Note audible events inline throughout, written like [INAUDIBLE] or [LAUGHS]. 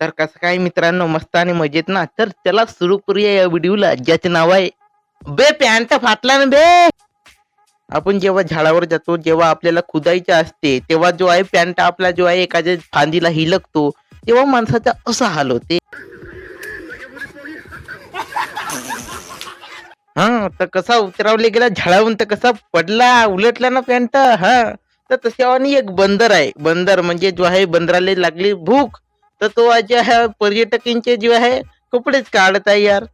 तर कसं काय मित्रांनो मस्त आणि मजेत ना? तर चला सुरू करूया या व्हिडिओला ज्याचे नाव आहे बे पॅन्ट फाटला ना बे! आपण जेव्हा झाडावर जातो जेव्हा आपल्याला खुदायचं असते तेव्हा जो आहे पॅन्ट आपला जो आहे एखाद्या फांदीला हिलकतो तेव्हा माणसाचा असा हाल होते. हा तर कसा उतरावले गेला झाडावून तर कसा पडला उलटला ना पॅन्ट हा. तर तशावानी एक बंदर आहे बंदर म्हणजे जो आहे बंदराला लागली भूक. तो तो आज है पर्यटक जो है कपड़े काटता है यार। [LAUGHS]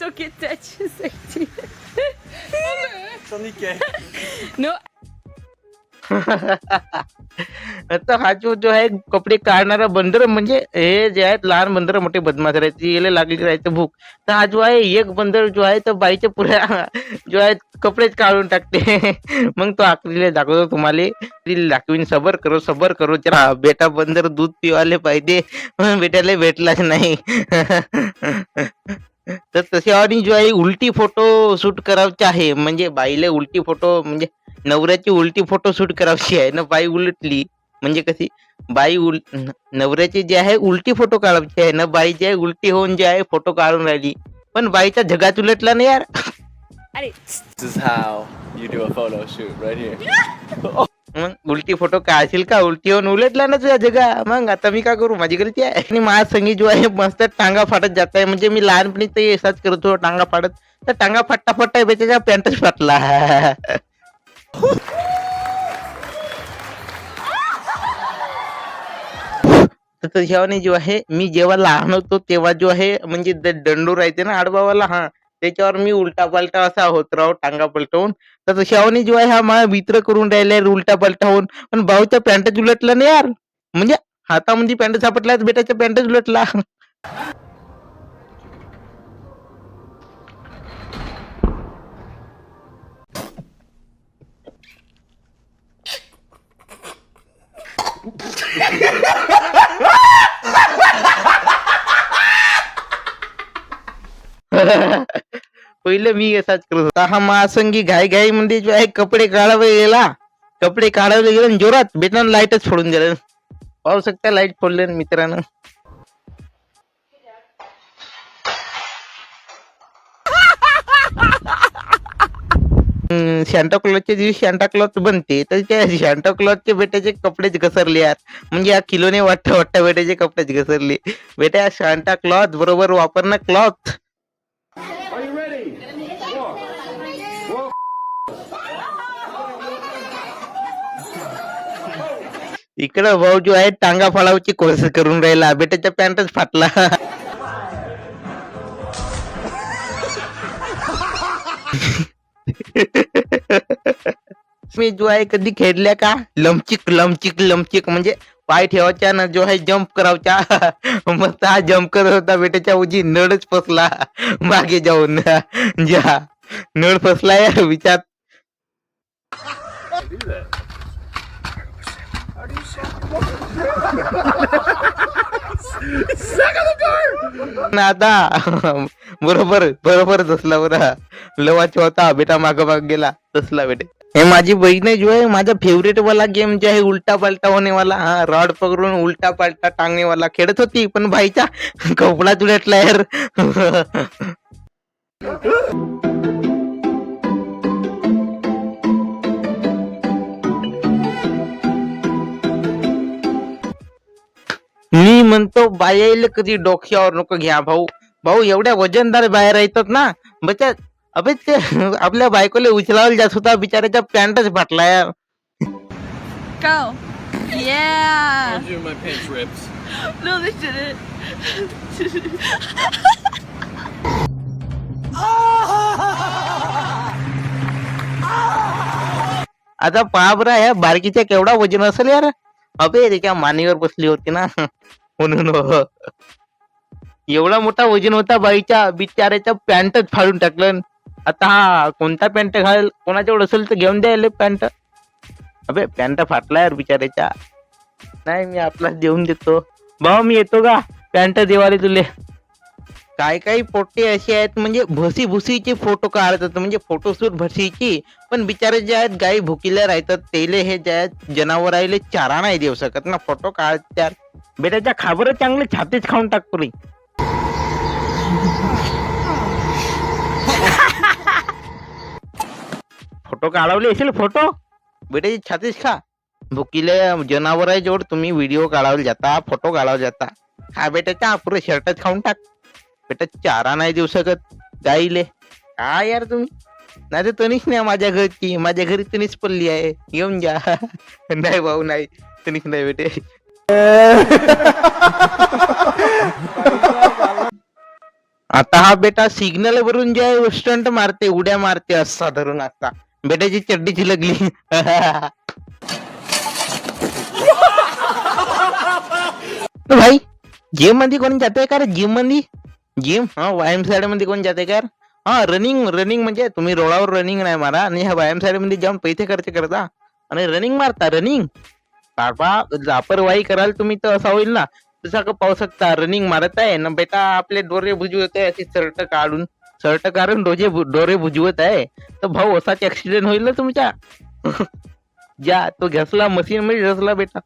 तो कितने अच्छे सेक्सी [LAUGHS] [LAUGHS] नो [LAUGHS] आता हा जो जो आहे कपडे काढणारा बंदर म्हणजे हे जे आहेत लहान बंदर मोठे बदमाश राहायचे याला लागली राहायचं भूक. तर हा जो आहे एक बंदर जो आहे तर बाईच्या पुऱ्या [LAUGHS] जो आहे कपडेच काढून टाकते. [LAUGHS] मग तो आखरीला दाखवतो तुम्हाला. ती दाखवीन सबर करो सबर करो. जरा बेटा बंदर दूध पिवाले पाहिजे. बेटाला भेटलाच नाही. तर तसे आणि जो आहे उलटी फोटो शूट करायचे आहे. म्हणजे बाईला उलटी फोटो म्हणजे नवऱ्याची उलटी फोटो शूट करायची आहे ना बाई उलटली म्हणजे कशी? बाई उल न- नवऱ्याची जे आहे उलटी फोटो काढायची आहे ना बाई जे आहे उलटी होऊन जे आहे फोटो काढून राहिली. पण बाईचा जगात उलटला नाही यार. [LAUGHS] मग उलटी फोटो काढशील का? उलटी होऊन उलटला ना तुझ्या जगा. मग आता मी काय करू? माझी गलती आहे. आणि माझ्या संगी जो आहे मस्त टांगा फाटत जात आहे म्हणजे मी लहानपणी ते असाच करत होतो टांगा फाटत. तर टांगा फाटता फाटता त्याच्या पॅन्टच फाटला. [LAUGHS] तर तशाने जो आहे मी जेव्हा लहान होतो तेव्हा जो आहे म्हणजे दंडूर राहते ना आडबावाला हा. त्याच्यावर मी उलटा पलटा असा होत राहू टांगा पलटवून. तर शेवानी जो आहे हा माझा मित्र करून राहिलाय उलटा पलटा होऊन पण भाऊच्या पॅन्टच उलटला नाही यार. म्हणजे हातामध्ये पॅन्ट सापडला बेटाच्या पॅन्टच उलटला पहिलं मी असाच करत होता. हा महासंगी घाई घाई मध्ये जो आहे कपडे काढावे गेला. कपडे काढायला गेले आणि जोरात बेटानं लाईटच फोडून दिलं पाहू शकता लाइट फोडले मित्रानं. शांता दिवशी शांता बनते तर त्या शांता बेट्याचे बेटाचे कपडेच घसरले यार. म्हणजे या किलोने वाटता वाटता बेटाचे कपडेच घसरले. बेटा शांता क्लॉथ बरोबर वापरणं क्लॉथ इकडं भाऊ जो आहे टांगा फळावची कोर्स करून राहिला. बेटाच्या पॅन्टच फाटला. [LAUGHS] [LAUGHS] मी जो आहे कधी खेळल्या का? लमचिक लमचिक लमचिक. म्हणजे पाय ठेवायच्या ना जो आहे जम्प करावच्या. [LAUGHS] मस्त हा जम्प करत होता बेटाच्या उजी. नळच फसला. [LAUGHS] मागे जाऊन. जा. नळ फसला यार विचार. आता. बरोबर बरोबर तसला बरा लवाचा होता बेटा माग माग गेला तसला बेटे. हे माझी बहीण आहे जो आहे माझा फेवरेट वाला गेम जो आहे उलटा पालटा होणे वाला हा रॉड पकडून उलटा पालटा टांगणे वाला खेळत होती पण भाईचा कपडा तुडटला यार म्हणतो बायाला कधी डोक्यावर नको घ्या भाऊ भाऊ एवढ्या वजनदार बाहेर येतात ना बच्चा अबे ते आपल्या बायकोला उचलायला जात होता बिचाऱ्याच्या पॅन्टच फाटला यार Go. Yeah. Dude, my pants ripped. No, they didn't. आता पहा बरं ह्या बारकीच्या केवढा वजन असेल यार अबे त्याच्या मानेवर बसली होती ना म्हणून. एवढा मोठा वजन होता बाईच्या बिचाऱ्याच्या पॅन्टच फाडून टाकलं. आता हा कोणता पॅन्ट घाल कोणाजवळ असेल तर घेऊन द्यायला पॅन्ट. अबे पॅन्ट फाटला यार बिचाऱ्याच्या नाही मी आपला देऊन देतो. भाऊ मी येतो का? पॅन्ट देवाले तुले. काय काही पोटे असे आहेत म्हणजे भसी भुसीचे फोटो काढतात म्हणजे फोटोशूट भसीची. पण बिचारे जे आहेत गाई भुकील्या राहतात तेले हे जे आहेत जनावरायले चारा नाही देऊ शकत ना फोटो काढतात. बेटाच्या खाबर चांगले छातीच खाऊन टाक पुरी. फोटो काढवले असेल फोटो? बेटाची छातीच खा. भुकीले जनावर आहे जोड तुम्ही व्हिडिओ काढावले जाता फोटो काढावले जाता. हा बेटाच्या पुरे शर्टच खाऊन टाक. बेटा चारा नाही देऊ शकत गाईले काय यार तुम्ही. नाही तर तणीच नाही माझ्या घरची माझ्या घरी तणीच पडली आहे. येऊन जा. [LAUGHS] नाही भाऊ नाही. तणीच नाही बेटे. आता हा बेटा सिग्नल वरून जे स्टंट मारते उड्या मारते असा धरून आता. बेटाची चड्डी लगली. [LAUGHS] भाई जिममध्ये कोण जाते का रे? जिममध्ये जिम हा व्यायाम साईडमध्ये कोण जाते का हा रनिंग रनिंग म्हणजे तुम्ही रोडावर रनिंग नाही मारा. आणि ह्या व्यायाम साईडमध्ये जाऊन पैसे खर्च करता. आणि रनिंग मारता रनिंग बाबा लापरवाही कराल तुम्ही तर असा होईल ना. तसा का पावसात रनिंग मारत आहे. ना बेटा आपले डोरे बुजवत आहे असे शर्ट काढून. शर्ट काढून डोजे डोरे बुजवत आहे. तर भाऊ असाच ऍक्सिडेंट होईल ना तुमच्या? [LAUGHS] ज्या तो घसला मशीन मध्ये घसला बेटा.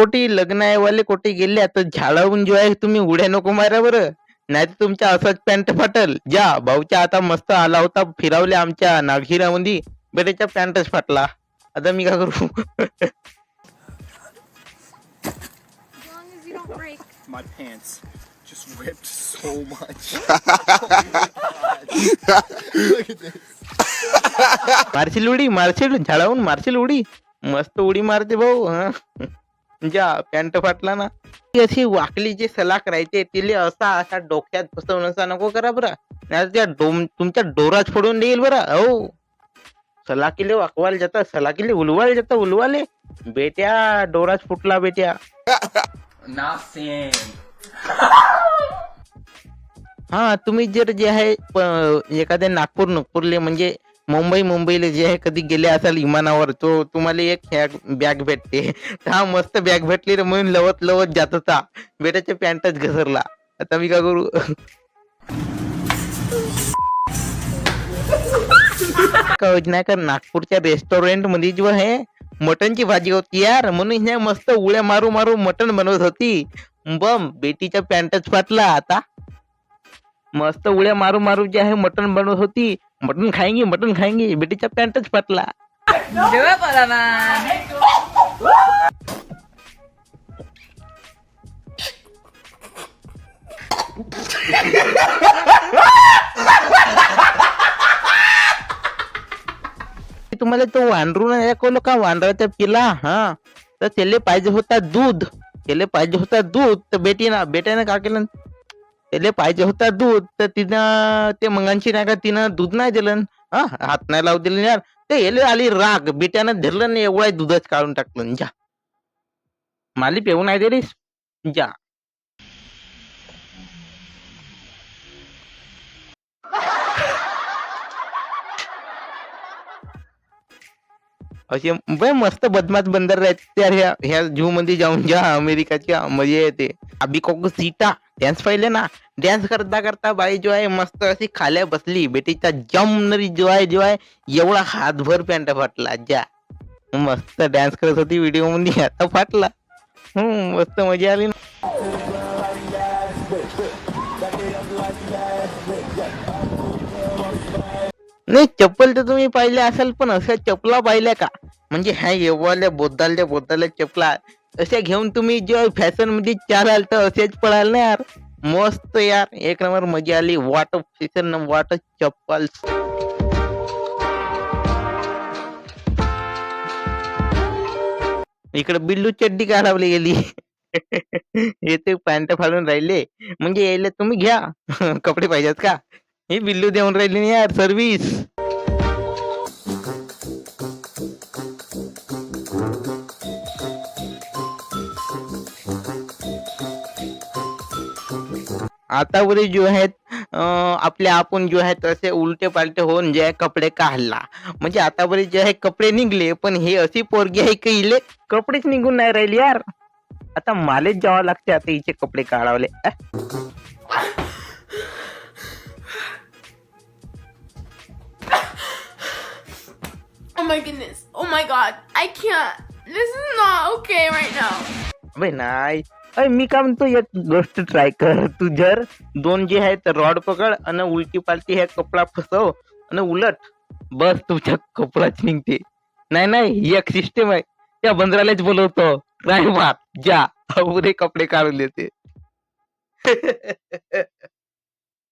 कोटी लग्न आहे वाले कोटी गेले आता झाडावून जो आहे तुम्ही उड्या नको मारा बरं नाही तर तुमच्या असंच पॅन्ट फाटल ज्या भाऊच्या आता मस्त आला होता फिरावले आमच्या नागशिरामध्ये बेरेच्या पॅन्टच फाटला आता मी काय करू As long as you don't break. my pants just ripped so much. Look at this. मारशील उडी मारशील झाडावून मारशील उडी मस्त उडी मारते भाऊ जा पॅन्ट फाटला ना ती अशी वाकली जी सलाक राहते तिले असा असा डोक्यात फसवण्याचा नको करा बरं. नाही त्या डोम तुमच्या डोराच फोडून देईल बरं. हो सलाकीले वाकवायला जाता सलाकीले उलवायला जाता उलवाले. बेट्या डोराच फुटला बेट्या. हा तुम्ही जर जे आहे एखाद्या नागपूर नागपूरले म्हणजे मुंबई मुंबईला जे आहे कधी गेले असाल विमानावर तो तुम्हाला एक बॅग भेटते. हा मस्त बॅग भेटली रे म्हणून लवत लवत जात होता. बेटाच्या पॅन्टच घसरला. आता मी काय करू? का का नागपूरच्या रेस्टॉरंटमध्ये जो आहे मटनची भाजी होती यार. म्हणून ह्या मस्त उड्या मारू मारू मटन बनवत होती. बम बेटीच्या पॅन्टच फाटला आता. मस्त उड्या मारू मारू जे आहे मटन बनवत होती. मटन खाएंगे मटन खाएंगे बेटीचा पॅन्टच फाटला जेव्हा it, तुम्हाला तो वांडरून ऐकवलं का वांडराचा पिला हा तर त्याले पाहिजे होता दूध त्याले पाहिजे होता दूध तर बेटीनं बेट्यानं का केलं त्याला पाहिजे होता दूध तर तिनं ते मंगांची नाही का तिनं दूध नाही दिलं हा हात नाही लावू दिलं यार. ते याले आली राग बेट्यानं धरलं नाही एवढा दूधच काढून टाकलं जा. माली पेऊ नाही दिलीस? जा. असे मस्त बदमाश बंदर राहते ह्या ह्या झू मध्ये जाऊन जा अमेरिकाच्या मजा येते. अभी को सीटा डॅन्स पाहिले ना? डॅन्स करता करता बाई जो आहे मस्त अशी खाल्या बसली. बेटीचा जमनरी जो आहे जो आहे एवढा हातभर पॅन्ट फाटला. ज्या मस्त डॅन्स करत होती व्हिडिओमध्ये. आता फाटला. हम्म मस्त मजा आली ना. नाही चप्पल तर तुम्ही पाहिल्या असाल पण अशा चपला पाहिल्या का? म्हणजे ह्या एवढ्या बोद्दालच्या बोद्दाल्या चपला. असे घेऊन तुम्ही जे फॅशनमध्ये चालाल तर असेच पळाल ना यार. मस्त यार. एक नंबर मजा आली. वाट फॅशन वाट चप्पल. इकडे बिल्लू चड्डी काढावली गेली. [LAUGHS] येते पॅन्ट फाडून राहिले. म्हणजे यायला तुम्ही घ्या. [LAUGHS] कपडे पाहिजेत का? हे बिल्लू देऊन राहिली ना यार सर्विस आता वरी जो आहेत आपले आपण जो आहेत असे उलटे पालटे होऊन जे आहे कपडे काढला म्हणजे आता वरी जे आहे कपडे निघले पण हे अशी पोरगी आहे की इले कपडेच निघून नाही राहिले यार आता मालेच जावं लागते आता हिचे कपडे काढावले Oh my goodness. Oh my god. I can't. This is not okay right now. अबे नाही अय मी काय म्हणतो एक गोष्ट ट्राय कर. तू जर दोन जे आहेत रॉड पकड आणि उलटी पालटी हे कपडा फसव आणि उलट. बस तुझ्या कपडाच निघते. नाही नाही ही एक सिस्टम आहे. त्या बंदरालाच बोलवतो. राय मार जा. अवरे कपडे काढून देते. [LAUGHS]